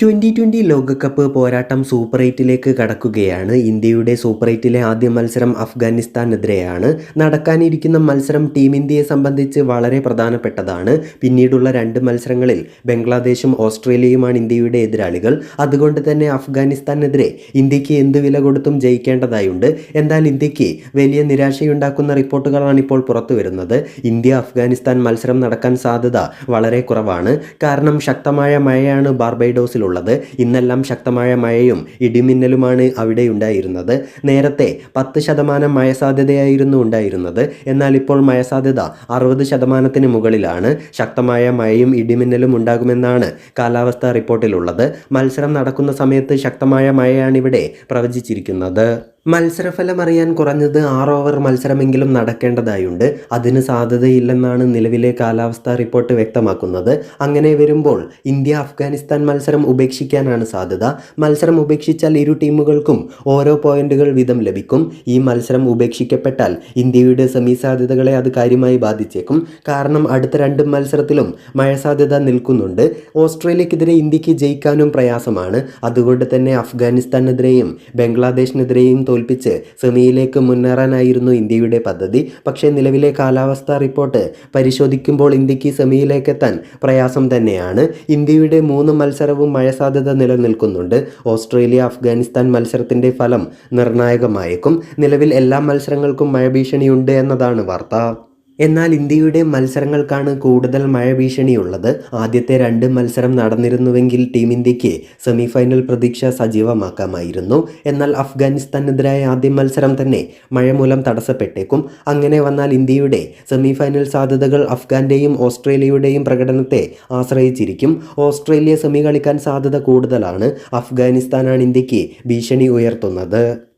Twenty twenty ലോകകപ്പ് പോരാട്ടം super എയ്റ്റിലേക്ക് കടക്കുകയാണ്. ഇന്ത്യയുടെ സൂപ്പർ എയ്റ്റിലെ ആദ്യ മത്സരം അഫ്ഗാനിസ്ഥാനെതിരെയാണ്. നടക്കാനിരിക്കുന്ന മത്സരം ടീം ഇന്ത്യയെ സംബന്ധിച്ച് വളരെ പ്രധാനപ്പെട്ടതാണ്. പിന്നീടുള്ള രണ്ട് മത്സരങ്ങളിൽ ബംഗ്ലാദേശും ഓസ്ട്രേലിയയുമാണ് ഇന്ത്യയുടെ എതിരാളികൾ. അതുകൊണ്ട് തന്നെ അഫ്ഗാനിസ്ഥാനെതിരെ ഇന്ത്യയ്ക്ക് എന്ത് വില കൊടുത്തും ജയിക്കേണ്ടതായുണ്ട്. എന്നാൽ ഇന്ത്യയ്ക്ക് വലിയ നിരാശയുണ്ടാക്കുന്ന റിപ്പോർട്ടുകളാണ് ഇപ്പോൾ പുറത്തു വരുന്നത് ഇന്ത്യ അഫ്ഗാനിസ്ഥാൻ മത്സരം നടക്കാൻ സാധ്യത വളരെ കുറവാണ്. കാരണം ശക്തമായ മഴയാണ് ബാർബൈഡോസിലുള്ളത്. ഇന്നെല്ലാം ശക്തമായ മഴയും ഇടിമിന്നലുമാണ് അവിടെ ഉണ്ടായിരുന്നത്. നേരത്തെ പത്ത് ശതമാനം മഴ സാധ്യതയായിരുന്നു ഉണ്ടായിരുന്നത്. എന്നാൽ ഇപ്പോൾ മഴ സാധ്യത അറുപത് ശതമാനത്തിന് മുകളിലാണ്. ശക്തമായ മഴയും ഇടിമിന്നലും ഉണ്ടാകുമെന്നാണ് കാലാവസ്ഥാ റിപ്പോർട്ടിലുള്ളത്. മത്സരം നടക്കുന്ന സമയത്ത് ശക്തമായ മഴയാണിവിടെ പ്രവചിച്ചിരിക്കുന്നത്. മത്സരഫലം അറിയാൻ കുറഞ്ഞത് ആറ് ഓവർ മത്സരമെങ്കിലും നടക്കേണ്ടതായുണ്ട്. അതിന് സാധ്യതയില്ലെന്നാണ് നിലവിലെ കാലാവസ്ഥാ റിപ്പോർട്ട് വ്യക്തമാക്കുന്നത്. അങ്ങനെ വരുമ്പോൾ ഇന്ത്യ അഫ്ഗാനിസ്ഥാൻ മത്സരം ഉപേക്ഷിക്കാനാണ് സാധ്യത. മത്സരം ഉപേക്ഷിച്ചാൽ ഇരു ടീമുകൾക്കും ഓരോ പോയിന്റുകൾ വീതം ലഭിക്കും. ഈ മത്സരം ഉപേക്ഷിക്കപ്പെട്ടാൽ ഇന്ത്യയുടെ സെമി സാധ്യതകളെ അത് കാര്യമായി ബാധിച്ചേക്കും. കാരണം അടുത്ത രണ്ട് മത്സരത്തിലും മഴ സാധ്യത നിൽക്കുന്നുണ്ട്. ഓസ്ട്രേലിയക്കെതിരെ ഇന്ത്യയ്ക്ക് ജയിക്കാനും പ്രയാസമാണ്. അതുകൊണ്ട് തന്നെ അഫ്ഗാനിസ്ഥാനെതിരെയും ബംഗ്ലാദേശിനെതിരെയും തോൽപ്പിച്ച് സെമിയിലേക്ക് മുന്നേറാനായിരുന്നു ഇന്ത്യയുടെ പദ്ധതി. പക്ഷേ നിലവിലെ കാലാവസ്ഥാ റിപ്പോർട്ട് പരിശോധിക്കുമ്പോൾ ഇന്ത്യയ്ക്ക് സെമിയിലേക്ക് എത്താൻ പ്രയാസം തന്നെയാണ്. ഇന്ത്യയുടെ മൂന്ന് മത്സരവും മഴ സാധ്യത നിലനിൽക്കുന്നുണ്ട്. ഓസ്ട്രേലിയ അഫ്ഗാനിസ്ഥാൻ മത്സരത്തിന്റെ ഫലം നിർണായകമായേക്കും. നിലവിൽ എല്ലാ മത്സരങ്ങൾക്കും മഴ ഭീഷണിയുണ്ട് എന്നതാണ് വാർത്ത. എന്നാൽ ഇന്ത്യയുടെ മത്സരങ്ങൾക്കാണ് കൂടുതൽ മഴ ഭീഷണിയുള്ളത്. ആദ്യത്തെ രണ്ട് മത്സരം നടന്നിരുന്നുവെങ്കിൽ ടീം ഇന്ത്യയ്ക്ക് സെമിഫൈനൽ പ്രതീക്ഷ സജീവമാക്കാമായിരുന്നു. എന്നാൽ അഫ്ഗാനിസ്ഥാനെതിരായ ആദ്യ മത്സരം തന്നെ മഴ മൂലം തടസ്സപ്പെട്ടേക്കും. അങ്ങനെ വന്നാൽ ഇന്ത്യയുടെ സെമിഫൈനൽ സാധ്യതകൾ അഫ്ഗാന്റെയും ഓസ്ട്രേലിയയുടെയും പ്രകടനത്തെ ആശ്രയിച്ചിരിക്കും. ഓസ്ട്രേലിയ സെമി കളിക്കാൻ സാധ്യത കൂടുതലാണ്. അഫ്ഗാനിസ്ഥാനാണ് ഇന്ത്യയ്ക്ക് ഭീഷണി ഉയർത്തുന്നത്.